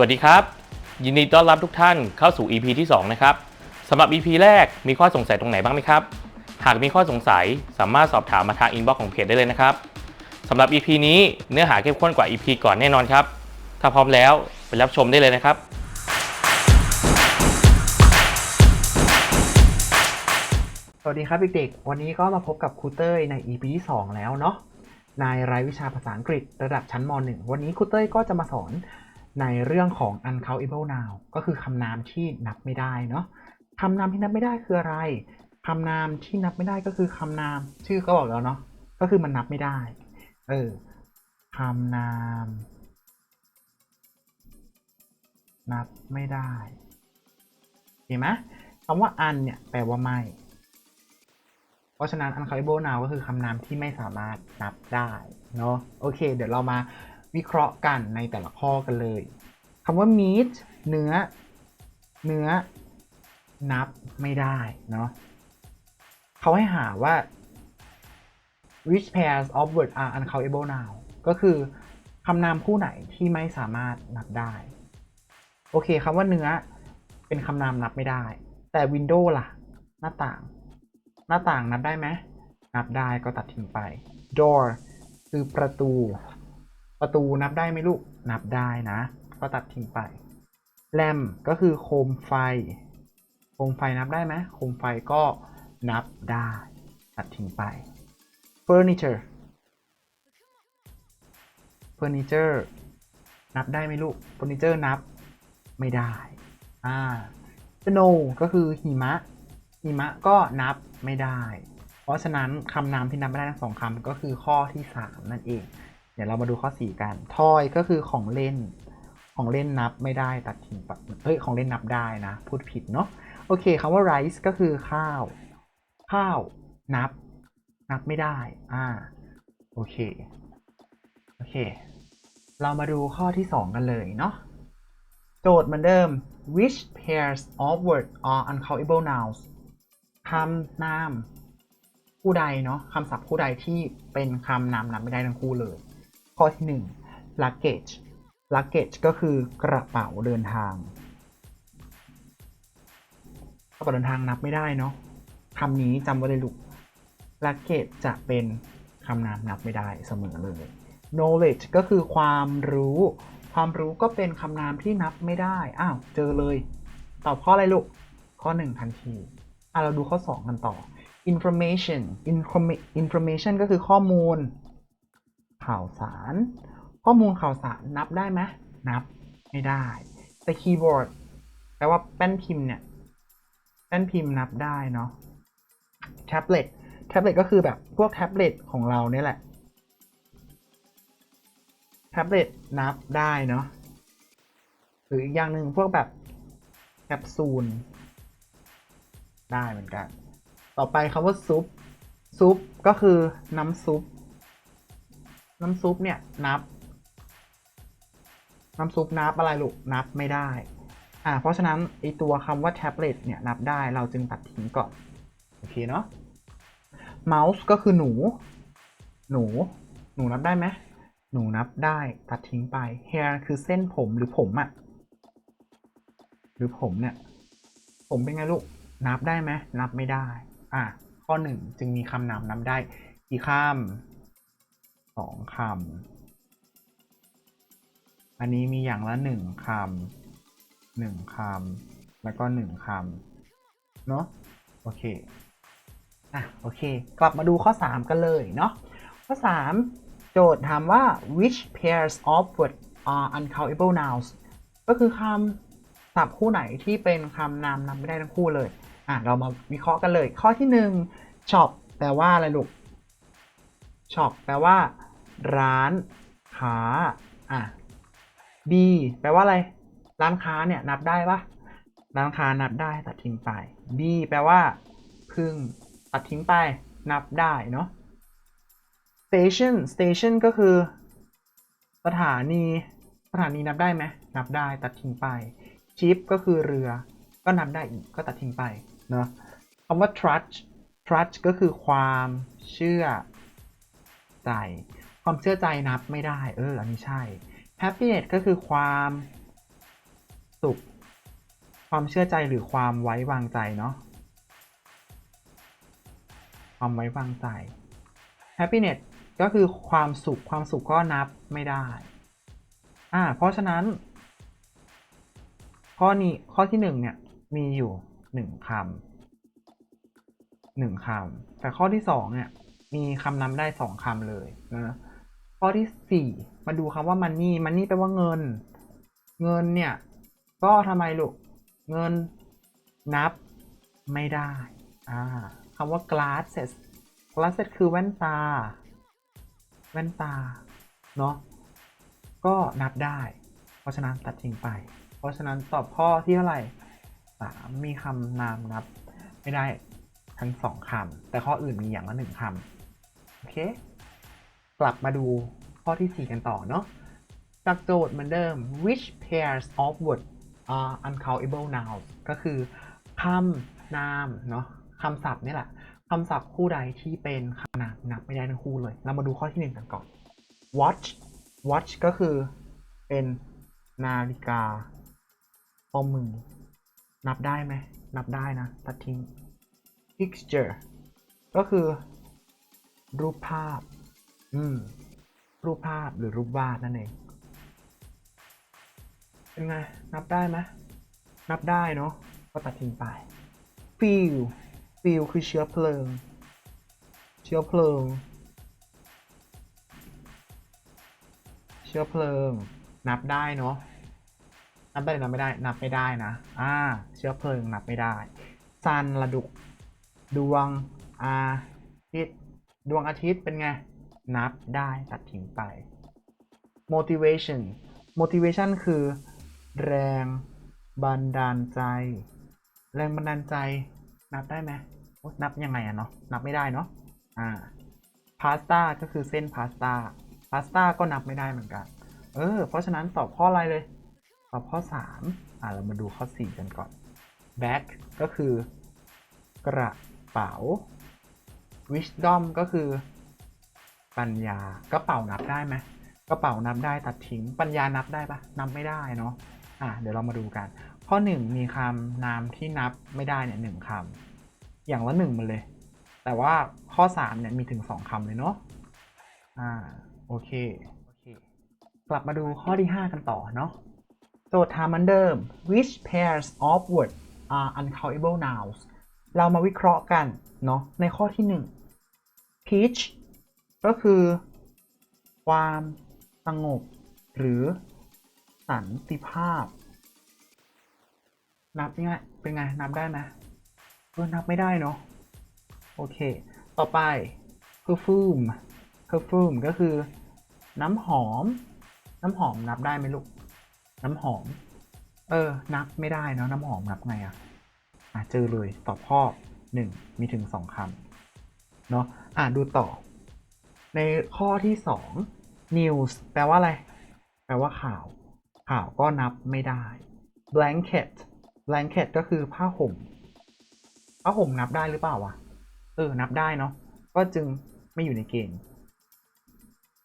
วัสดีครับ ยินดีต้อนรับทุกท่านเข้าสู่ EP ที่ 2 นะครับสำหรับ EP แรกมีข้อสงสัยตรงไหนบ้างไหมครับ หากมีข้อสงสัยสามารถสอบถามมาทางอินบ็อกซ์ของเพจได้เลยนะครับสำหรับ EP นี้เนื้อหาเข้มข้นกว่า EP ก่อนแน่นอนครับ ถ้าพร้อมแล้วไปรับชมได้เลยนะครับ สวัสดีครับเด็กๆวันนี้ก็มาพบกับครูเต้ยใน EP ที่ 2 แล้วเนาะในรายวิชาภาษาอังกฤษระดับชั้นม .1 วันนี้ครูเต้ยก็จะมาสอน ในเรื่องของ uncountable noun ก็คือคำนามที่นับไม่ได้เนาะคำนามที่นับไม่ได้คืออะไรคำนามที่นับไม่ได้ก็คือคำนามชื่อก็บอกแล้วเนาะก็คือมันนับไม่ได้ เออคำนาม นับไม่ได้เห็นไหมคำว่า un เนี่ยแปลว่าไม่ เพราะฉะนั้น uncountable noun ก็คือคำนามที่ไม่สามารถนับได้เนาะโอเค เดี๋ยวเรามา วิเคราะห์กันในแต่ละข้อกันเลยคำว่า meat เนื้อ เนื้อ นับไม่ได้เนาะเขาให้หาว่า which pairs of words are uncountable noun ก็คือคำนามคู่ไหนที่ไม่สามารถนับได้ โอเคคำว่าเนื้อเป็นคำนามนับไม่ได้ แต่ window ล่ะ หน้าต่าง หน้าต่างนับได้ไหม นับได้ก็ตัดทิ้งไป door คือประตู ประตูนับได้ไหมลูก นับได้นะ ก็ตัดทิ้งไป lamp ก็คือโคมไฟ โคมไฟนับได้ไหมโคมไฟก็นับได้ ตัดทิ้งไป furniture furniture นับได้ไหมลูก furniture นับไม่ได้ อ่า snow ก็คือหิมะ หิมะก็นับไม่ได้ เพราะฉะนั้นคำนามที่นับไม่ได้ทั้งสองคำก็คือข้อที่ 3 นั่นเอง ดี๋ยวเรามาดูข้อ 4 กัน ทอยก็คือของเล่น ของเล่นนับไม่ได้ตัดทิ้งไปเฮ้ย ของเล่นนับได้นะ พูดผิดเนาะ โอเคคำว่า rice ก็คือข้าว ข้าวนับ นับไม่ได้ อ่า โอเค โอเค เรามาดูข้อที่ 2 กันเลยเนาะ โจทย์เหมือนเดิม which pairs of words are uncountable nouns คำนามคู่ใดเนาะคำศัพท์คู่ใดที่เป็นคำนามนับไม่ได้ทั้งคู่เลย ข้อที่ 1 luggage luggage ก็คือกระเป๋าเดินทางกระเป๋าเดินทางนับไม่ได้เนาะคำนี้จำไว้เลยลูก luggage จะเป็นคำนามนับไม่ได้เสมอเลย knowledge ก็คือความรู้ ความรู้ก็เป็นคำนามที่นับไม่ได้ อ้าว เจอเลย ตอบข้ออะไรลูก ข้อ 1 ทันที อะ เราดูข้อ 2 กันต่อ information Informa- information ก็คือข้อมูล ข่าวสาร ข้อมูลข่าวสารนับได้ไหมนับไม่ได้ แต่ keyboard แปลว่าแป้นพิมพ์เนี่ยแป้นพิมพ์นับได้เนาะ tablet tablet ก็คือแบบพวกแท็บเล็ตของเราเนี่ยแหละแท็บเล็ตนับได้เนาะหรืออีกอย่างหนึ่งพวกแบบแคปซูลได้เหมือนกัน ต่อไปคำว่าซุปซุปก็คือน้ำซุป น้ำซุปเนี่ยนับ น้ำซุปนับอะไรลูกนับไม่ได้ อ่า เพราะฉะนั้นไอตัวคำว่าแท็บเล็ตเนี่ยนับได้เราจึงตัดทิ้งก่อนโอเคเนาะเมาส์ก็คือหนู หนู หนูนับได้ไหมหนูนับได้ตัดทิ้งไป hair คือเส้นผมหรือผมอะหรือผมเนี่ย ผมเป็นไงลูก นับได้ไหมนับไม่ได้ อะข้อหนึ่งจึงมีคำนามนับได้กี่คำสอง คำ อันนี้มีอย่างละหนึ่งคำหนึ่งคำ แล้วก็หนึ่งคำ เนาะโอเค อะ โอเค กลับมาดูข้อ 3 กันเลยเนาะ ข้อ 3 โจทย์ถามว่า which pairs of words are uncountable nouns ก็คือคำศัพท์คู่ไหนที่เป็นคำนามนำไม่ได้ทั้งคู่เลย อะ เรามาวิเคราะห์กันเลย ข้อที่ 1 shop แปลว่าอะไรลูก shop แปลว่า ร้านค้าอะ B แปลว่าอะไร ร้านค้าเนี่ยนับได้ปะร้านค้านับได้ตัดทิ้งไป B แปลว่าพึ่งตัดทิ้งไป นับได้เนาะ station station ก็คือ สถานี สถานีนับได้ไหมนับได้ตัดทิ้งไป ship ก็คือเรือ ก็นับได้อีกก็ตัดทิ้งไปเนาะคำว่า trust trust ก็คือความเชื่อใจ ความเชื่อใจนับไม่ได้ เออ อันนี้ใช่ happiness ก็คือความสุข ความเชื่อใจหรือความไว้วางใจเนาะ ความไว้วางใจ happiness ก็คือความสุข ความสุขก็นับไม่ได้ อ่า เพราะฉะนั้น ข้อนี้ ข้อที่หนึ่งเนี่ย มีอยู่หนึ่งคำหนึ่งคำ แต่ข้อที่สองเนี่ย มีคำนำได้สองคำเลยนะ ข้อที่สี่มาดูคำว่า money money แปลว่าเงิน เงินเนี่ย ก็ทำไมลูก เงินนับไม่ได้อ่าคำว่า glasses glasses คือแว่นตา แว่นตา เนาะก็นับได้ เพราะฉะนั้นตัดทิ้งไป เพราะฉะนั้นตอบข้อที่เท่าไหร่สามมีคำนามนับ ไม่ได้ทั้งสองคำแต่ข้ออื่นมีอย่างละหนึ่งคำโอเค กลับมาดูข้อที่ 4 กันต่อเนาะจากโจทย์เหมือนเดิม which pairs of words are uncountable nouns ก็คือคำนามเนาะคำศัพท์นี่แหละคำศัพท์คู่ใดที่เป็นคำนามนับไม่ได้ทั้งคู่เลย เรามาดูข้อที่หนึ่งกันก่อน watch watch ก็คือเป็นนาฬิกาข้อมือนับได้ไหม นับได้นะ ตัดทิ้ง picture ก็คือรูปภาพ อืม รูปภาพหรือรูปวาดนั่นเอง เป็นไง นับได้ไหมนับได้เนาะ ก็ตัดทิ้งไป feel feel คือเชื้อเพลิง เชื้อเพลิง เชื้อเพลิง นับได้เนาะ นับได้หรือนับไม่ได้ นับไม่ได้นะ อ่า เชื้อเพลิงนับไม่ได้ ซันระดุ ดวงอาทิตย์ ดวงอาทิตย์เป็นไง นับได้ตัดทิ้งไป motivation motivation คือ แรงบันดาลใจ แรงบันดาลใจนับได้ไหมนับยังไงอะเนาะนับไม่ได้เนาะอ่าพาสต้าก็คือเส้นพาสต้าพาสต้าก็นับไม่ได้เหมือนกัน เออ เพราะฉะนั้นตอบข้ออะไรเลย ตอบข้อ 3 อ่าเรามาดูข้อ 4 กันก่อน bag ก็คือกระเป๋า wisdom ก็คือ ปัญญากระเป๋านับได้ไหมกระเป๋านับได้ตัดทิ้ง ปัญญานับได้ปะนับไม่ได้เนาะอะเดี๋ยวเรามาดูกัน ข้อ 1 มีคำนามที่นับไม่ได้เนี่ยหนึ่งคำอย่างละหนึ่งมันเลย แต่ว่าข้อ 3 เนี่ยมีถึง 2คำเลยเนาะอ่าโอเคโอเค กลับมาดูข้อที่ 5 กันต่อเนาะโจทย์ถามเหมือนเดิม which pairs of words are uncountable nouns เรามาวิเคราะห์กันเนาะในข้อที่ 1 peach ก็คือ ความสงบหรือสันติภาพ นับยังไงเป็นไง นับได้ไหมเออนับไม่ได้เนาะโอเค ต่อไป perfume perfume ก็คือ น้ำหอม น้ำหอมนับได้ไหมลูก น้ำหอม เออ นับไม่ได้เนาะน้ำหอมนับไงอะอะเจอเลยตอบข้อ1มีถึง2คำเนาะอะดูต่อ ในข้อที่2 news แปลว่าอะไร แปลว่าข่าว ข่าวก็นับไม่ได้ blanket blanket ก็คือผ้าห่ม ผ้าห่มนับได้หรือเปล่าวะ เออ นับได้เนาะ ก็จึงไม่อยู่ในเกณฑ์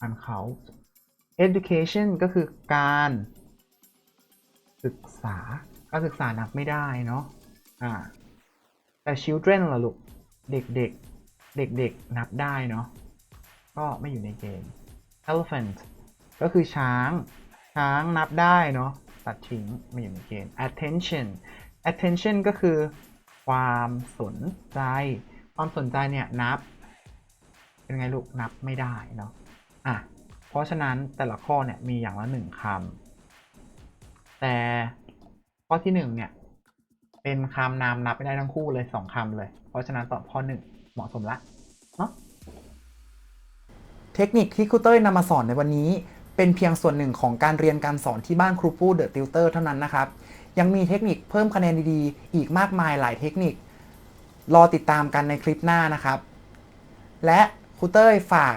อันเขา education ก็คือการศึกษา การศึกษานับไม่ได้เนาะ อ่า แต่ children ล่ะลูก เด็กๆ เด็กๆ นับได้เนาะ ก็ไม่อยู่ในเกณฑ์ elephant ก็คือช้าง ช้างนับได้เนาะตัดทิ้งไม่อยู่ในเกณฑ์ attention attention ก็คือความสนใจ ความสนใจเนี่ยนับ เป็นไงลูกนับไม่ได้เนาะอะเพราะฉะนั้นแต่ละข้อเนี่ยมีอย่างละหนึ่งคำแต่ข้อที่หนึ่งเนี่ยเป็นคำนามนับไม่ได้ทั้งคู่เลยสองคำเลย เพราะฉะนั้นตอบข้อหนึ่งเหมาะสมละเนาะ เทคนิคที่ครูเต้ยนำมาสอนในวันนี้ เป็นเพียงส่วนหนึ่งของการเรียนการสอนที่บ้านครูปู้เดอะติวเตอร์เท่านั้นนะครับ ยังมีเทคนิคเพิ่มคะแนนดีๆ อีกมากมายหลายเทคนิค รอติดตามกันในคลิปหน้านะครับ และครูเต้ยฝาก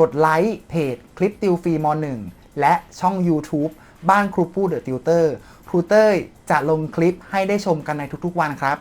กดไลค์เพจคลิปติวฟรีม .1 และช่อง YouTube บ้านครูปู้เดอะติวเตอร์ครูเต้ยจะลงคลิปให้ได้ชมกันในทุกๆวันครับ